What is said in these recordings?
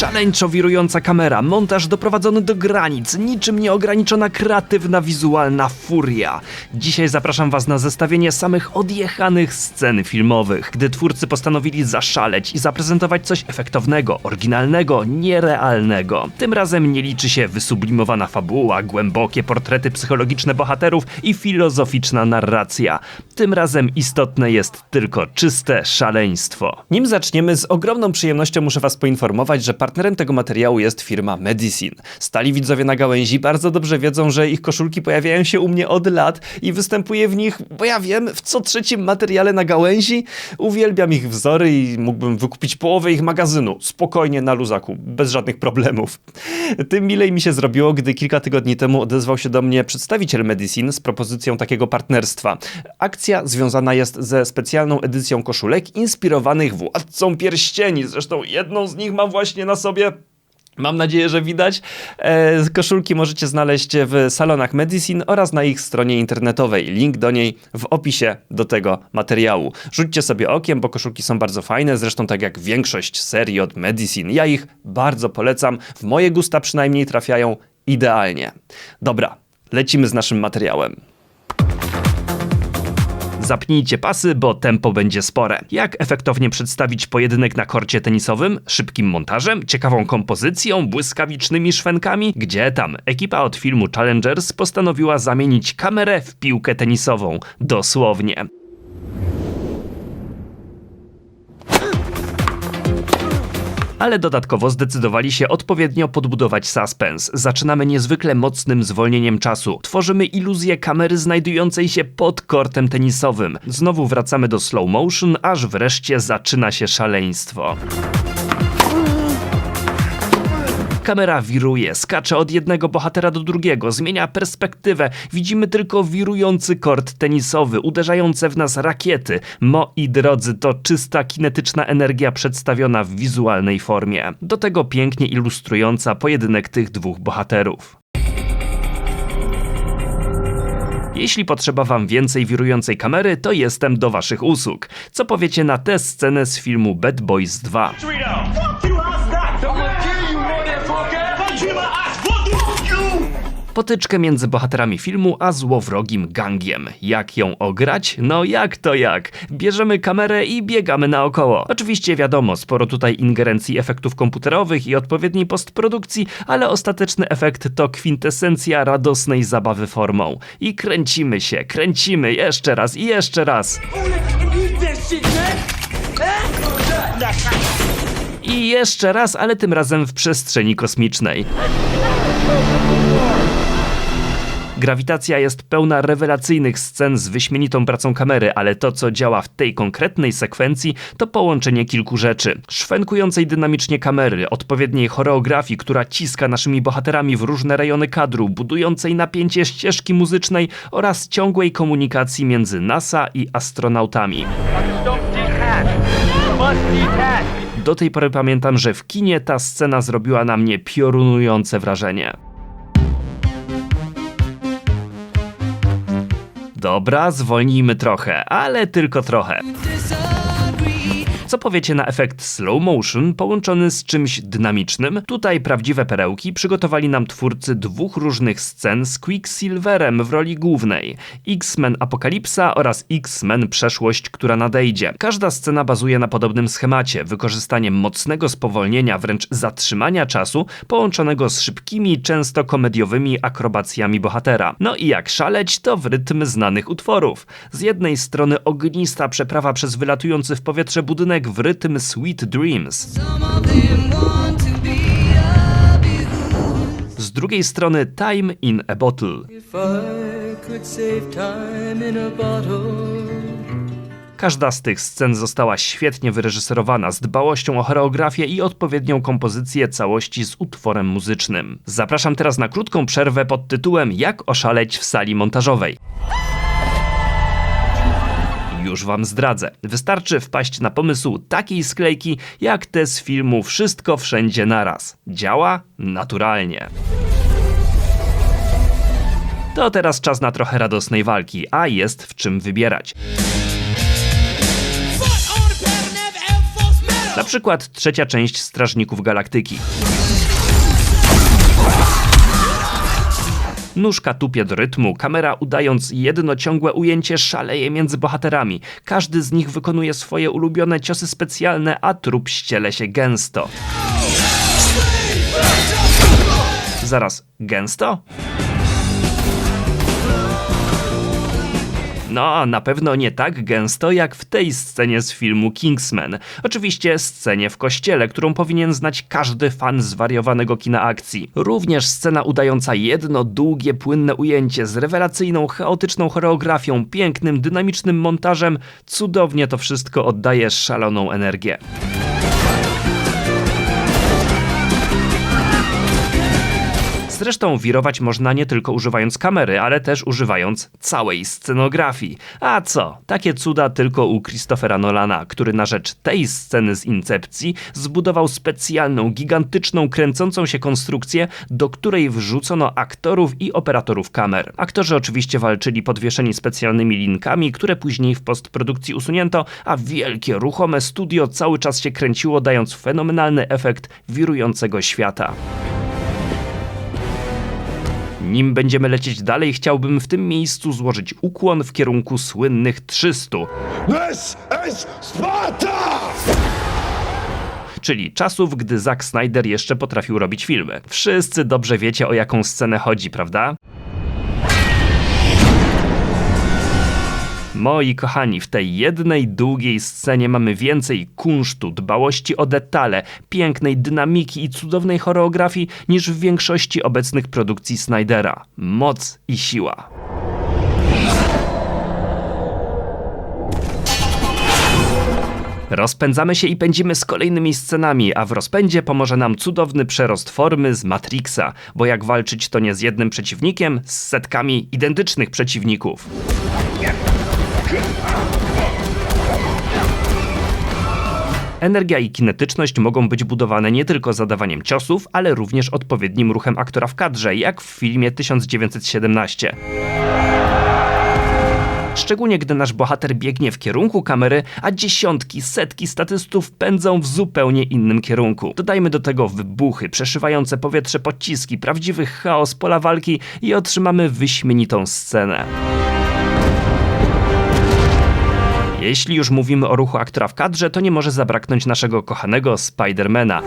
Szaleńczo wirująca kamera, montaż doprowadzony do granic, niczym nieograniczona kreatywna wizualna furia. Dzisiaj zapraszam was na zestawienie samych odjechanych scen filmowych, gdy twórcy postanowili zaszaleć i zaprezentować coś efektownego, oryginalnego, nierealnego. Tym razem nie liczy się wysublimowana fabuła, głębokie portrety psychologiczne bohaterów i filozoficzna narracja. Tym razem istotne jest tylko czyste szaleństwo. Nim zaczniemy, z ogromną przyjemnością muszę was poinformować, że partnerem tego materiału jest firma Medicine. Stali widzowie na gałęzi bardzo dobrze wiedzą, że ich koszulki pojawiają się u mnie od lat i występuję w nich, bo ja wiem, w co trzecim materiale na gałęzi. Uwielbiam ich wzory i mógłbym wykupić połowę ich magazynu, spokojnie na luzaku, bez żadnych problemów. Tym milej mi się zrobiło, gdy kilka tygodni temu odezwał się do mnie przedstawiciel Medicine z propozycją takiego partnerstwa. Akcja związana jest ze specjalną edycją koszulek inspirowanych Władcą Pierścieni. Zresztą jedną z nich mam właśnie na sobie. Mam nadzieję, że widać. E, koszulki możecie znaleźć w salonach Medicine oraz na ich stronie internetowej. Link do niej w opisie do tego materiału. Rzućcie sobie okiem, bo koszulki są bardzo fajne, zresztą tak jak większość serii od Medicine. Ja ich bardzo polecam. W moje gusta przynajmniej trafiają idealnie. Dobra, lecimy z naszym materiałem. Zapnijcie pasy, bo tempo będzie spore. Jak efektownie przedstawić pojedynek na korcie tenisowym? Szybkim montażem, ciekawą kompozycją, błyskawicznymi szwenkami? Gdzie tam? Ekipa od filmu Challengers postanowiła zamienić kamerę w piłkę tenisową. Dosłownie. Ale dodatkowo zdecydowali się odpowiednio podbudować suspens. Zaczynamy niezwykle mocnym zwolnieniem czasu. Tworzymy iluzję kamery znajdującej się pod kortem tenisowym. Znowu wracamy do slow motion, aż wreszcie zaczyna się szaleństwo. Kamera wiruje, skacze od jednego bohatera do drugiego, zmienia perspektywę. Widzimy tylko wirujący kort tenisowy, uderzające w nas rakiety. Moi drodzy, to czysta kinetyczna energia przedstawiona w wizualnej formie. Do tego pięknie ilustrująca pojedynek tych dwóch bohaterów. Jeśli potrzeba wam więcej wirującej kamery, to jestem do waszych usług. Co powiecie na tę scenę z filmu Bad Boys 2? Potyczkę między bohaterami filmu a złowrogim gangiem. Jak ją ograć? No jak to jak? Bierzemy kamerę i biegamy naokoło. Oczywiście wiadomo, sporo tutaj ingerencji efektów komputerowych i odpowiedniej postprodukcji, ale ostateczny efekt to kwintesencja radosnej zabawy formą. I kręcimy się, kręcimy jeszcze raz i jeszcze raz. I jeszcze raz, ale tym razem w przestrzeni kosmicznej. Grawitacja jest pełna rewelacyjnych scen z wyśmienitą pracą kamery, ale to, co działa w tej konkretnej sekwencji, to połączenie kilku rzeczy. Szwękującej dynamicznie kamery, odpowiedniej choreografii, która ciska naszymi bohaterami w różne rejony kadru, budującej napięcie ścieżki muzycznej oraz ciągłej komunikacji między NASA i astronautami. Do tej pory pamiętam, że w kinie ta scena zrobiła na mnie piorunujące wrażenie. Dobra, zwolnijmy trochę, ale tylko trochę. Co powiecie na efekt slow motion połączony z czymś dynamicznym? Tutaj prawdziwe perełki przygotowali nam twórcy dwóch różnych scen z Quicksilverem w roli głównej. X-Men Apokalipsa oraz X-Men Przeszłość, która nadejdzie. Każda scena bazuje na podobnym schemacie, wykorzystaniem mocnego spowolnienia, wręcz zatrzymania czasu, połączonego z szybkimi, często komediowymi akrobacjami bohatera. No i jak szaleć, to w rytm znanych utworów. Z jednej strony ognista przeprawa przez wylatujący w powietrze budynek w rytm Sweet Dreams. Z drugiej strony time in a bottle. Każda z tych scen została świetnie wyreżyserowana, z dbałością o choreografię i odpowiednią kompozycję całości z utworem muzycznym. Zapraszam teraz na krótką przerwę pod tytułem Jak oszaleć w sali montażowej. Już wam zdradzę. Wystarczy wpaść na pomysł takiej sklejki, jak te z filmu Wszystko Wszędzie Naraz. Działa naturalnie. To teraz czas na trochę radosnej walki, a jest w czym wybierać. Na przykład trzecia część Strażników Galaktyki. Nóżka tupie do rytmu, kamera udając jedno ciągłe ujęcie szaleje między bohaterami. Każdy z nich wykonuje swoje ulubione ciosy specjalne, a trup ściele się gęsto. Zaraz, gęsto? No, na pewno nie tak gęsto jak w tej scenie z filmu Kingsman. Oczywiście scenie w kościele, którą powinien znać każdy fan zwariowanego kina akcji. Również scena udająca jedno długie, płynne ujęcie z rewelacyjną, chaotyczną choreografią, pięknym, dynamicznym montażem. Cudownie to wszystko oddaje szaloną energię. Zresztą wirować można nie tylko używając kamery, ale też używając całej scenografii. A co? Takie cuda tylko u Christophera Nolana, który na rzecz tej sceny z Incepcji zbudował specjalną, gigantyczną, kręcącą się konstrukcję, do której wrzucono aktorów i operatorów kamer. Aktorzy oczywiście walczyli podwieszeni specjalnymi linkami, które później w postprodukcji usunięto, a wielkie, ruchome studio cały czas się kręciło, dając fenomenalny efekt wirującego świata. Nim będziemy lecieć dalej, chciałbym w tym miejscu złożyć ukłon w kierunku słynnych 300, This is Sparta! czyli czasów, gdy Zack Snyder jeszcze potrafił robić filmy. Wszyscy dobrze wiecie, o jaką scenę chodzi, prawda? Moi kochani, w tej jednej długiej scenie mamy więcej kunsztu, dbałości o detale, pięknej dynamiki i cudownej choreografii niż w większości obecnych produkcji Snydera. Moc i siła. Rozpędzamy się i pędzimy z kolejnymi scenami, a w rozpędzie pomoże nam cudowny przerost formy z Matrixa, bo jak walczyć to nie z jednym przeciwnikiem, z setkami identycznych przeciwników. Energia i kinetyczność mogą być budowane nie tylko zadawaniem ciosów, ale również odpowiednim ruchem aktora w kadrze, jak w filmie 1917. Szczególnie gdy nasz bohater biegnie w kierunku kamery, a dziesiątki, setki statystów pędzą w zupełnie innym kierunku. Dodajmy do tego wybuchy, przeszywające powietrze pociski, prawdziwy chaos pola walki i otrzymamy wyśmienitą scenę. Jeśli już mówimy o ruchu aktora w kadrze, to nie może zabraknąć naszego kochanego Spidermana.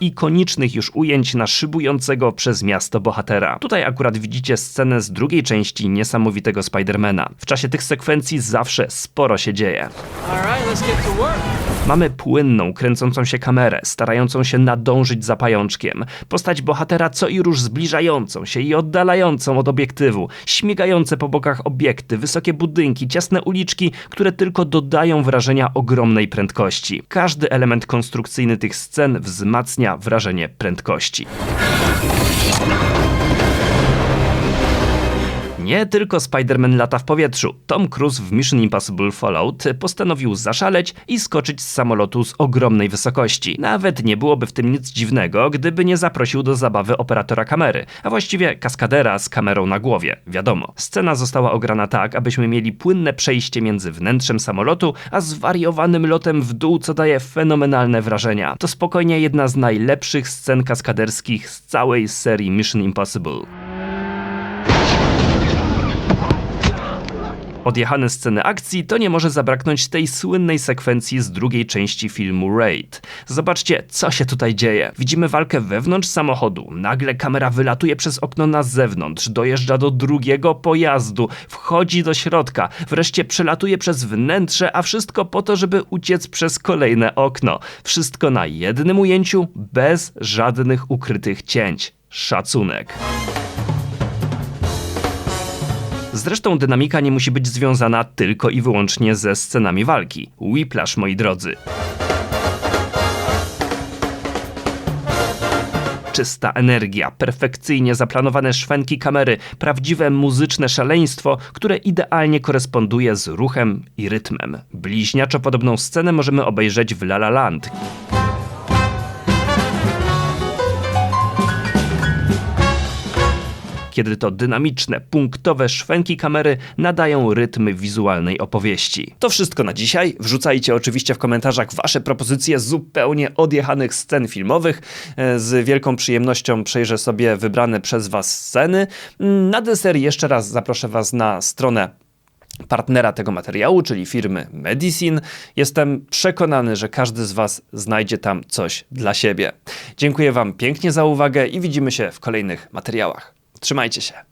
i ikonicznych już ujęć na szybującego przez miasto bohatera. Tutaj akurat widzicie scenę z drugiej części niesamowitego Spidermana. W czasie tych sekwencji zawsze sporo się dzieje. Mamy płynną, kręcącą się kamerę, starającą się nadążyć za pajączkiem. Postać bohatera co i róż zbliżającą się i oddalającą od obiektywu. Śmigające po bokach obiekty, wysokie budynki, ciasne uliczki, które tylko dodają wrażenia ogromnej prędkości. Każdy element konstrukcyjny tych scen wzmacnia wrażenie prędkości. Nie tylko Spider-Man lata w powietrzu. Tom Cruise w Mission Impossible Fallout postanowił zaszaleć i skoczyć z samolotu z ogromnej wysokości. Nawet nie byłoby w tym nic dziwnego, gdyby nie zaprosił do zabawy operatora kamery, a właściwie kaskadera z kamerą na głowie. Wiadomo, scena została ograna tak, abyśmy mieli płynne przejście między wnętrzem samolotu, a zwariowanym lotem w dół, co daje fenomenalne wrażenia. To spokojnie jedna z najlepszych scen kaskaderskich z całej serii Mission Impossible. Odjechane sceny akcji to nie może zabraknąć tej słynnej sekwencji z drugiej części filmu Raid. Zobaczcie, co się tutaj dzieje. Widzimy walkę wewnątrz samochodu. Nagle kamera wylatuje przez okno na zewnątrz, dojeżdża do drugiego pojazdu, wchodzi do środka, wreszcie przelatuje przez wnętrze, a wszystko po to, żeby uciec przez kolejne okno. Wszystko na jednym ujęciu, bez żadnych ukrytych cięć. Szacunek. Zresztą dynamika nie musi być związana tylko i wyłącznie ze scenami walki. Whiplash, moi drodzy. Czysta energia, perfekcyjnie zaplanowane szwenki kamery, prawdziwe muzyczne szaleństwo, które idealnie koresponduje z ruchem i rytmem. Bliźniaczo podobną scenę możemy obejrzeć w La La Land. Kiedy to dynamiczne, punktowe szwęki kamery nadają rytmy wizualnej opowieści. To wszystko na dzisiaj. Wrzucajcie oczywiście w komentarzach wasze propozycje zupełnie odjechanych scen filmowych. E, Z wielką przyjemnością przejrzę sobie wybrane przez was sceny. Mm, Na deser jeszcze raz zaproszę was na stronę partnera tego materiału, czyli firmy Medicine. Jestem przekonany, że każdy z Was znajdzie tam coś dla siebie. Dziękuję Wam pięknie za uwagę i widzimy się w kolejnych materiałach. Trzymajcie się.